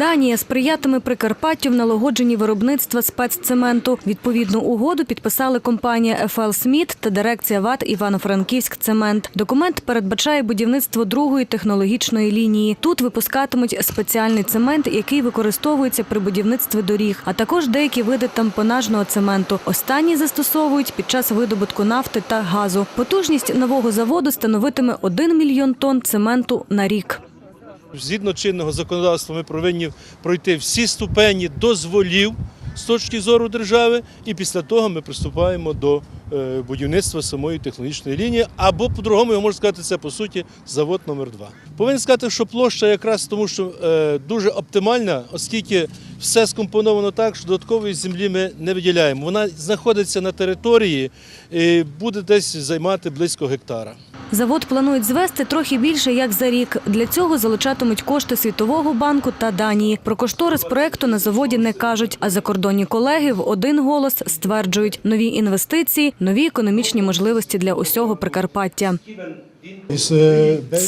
Данія сприятиме Прикарпаттю в налагодженні виробництва спеццементу. Відповідну угоду підписали компанія «ФЛ Сміт та дирекція ВАТ Івано-Франківськ Цемент. Документ передбачає будівництво другої технологічної лінії. Тут випускатимуть спеціальний цемент, який використовується при будівництві доріг, а також деякі види тампонажного цементу. Останні застосовують під час видобутку нафти та газу. Потужність нового заводу становитиме 1 мільйон тонн цементу на рік. Згідно чинного законодавства, ми повинні пройти всі ступені дозволів з точки зору держави, і після того ми приступаємо до е, будівництва самої технологічної лінії. Або по-другому, я можу сказати, це по суті завод номер 2 Повинен сказати, що площа якраз тому, що е, дуже оптимальна, оскільки все скомпоновано так, що додаткової землі ми не виділяємо. Вона знаходиться на території і буде десь займати близько гектара. Завод планують звести трохи більше як за рік. Для цього залучатимуть кошти Світового банку та Данії. Про кошторис проекту на заводі не кажуть. А закордонні колеги в один голос стверджують нові інвестиції, нові економічні можливості для усього Прикарпаття.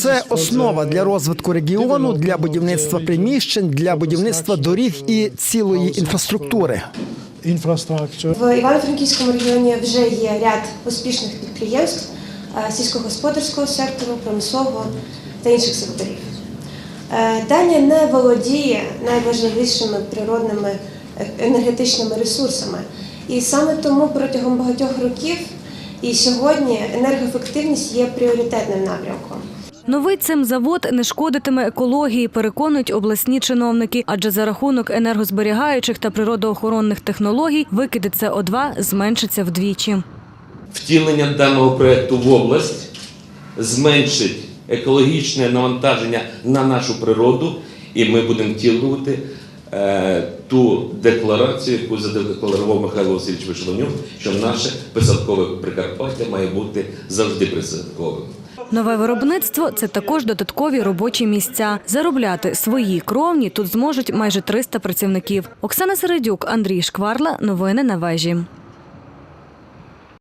Це основа для розвитку регіону, для будівництва приміщень, для будівництва доріг і цілої інфраструктури. В Івано-Франківському регіоні вже є ряд успішних підприємств сільськогосподарського сектору, промислового та інших секторів. Е, Данія не володіє найважливішими природними е, енергетичними ресурсами. І саме тому протягом багатьох років і сьогодні енергоефективність є пріоритетним напрямком. Новий цемзавод не шкодитиме екології, переконують обласні чиновники, адже за рахунок енергозберігаючих та природоохоронних технологій викиди СО2 зменшиться вдвічі. Втілення даного проекту в область зменшить екологічне навантаження на нашу природу, і ми будемо втілювати е, ту декларацію, яку задекларував Михайло Васильович Вишленюк, що наше посадкове Прикарпаття має бути завжди присадковим. Нове виробництво це також додаткові робочі місця. Заробляти свої кровні тут зможуть майже 300 працівників. Оксана Середюк, Андрій Шкварла. Новини на вежі.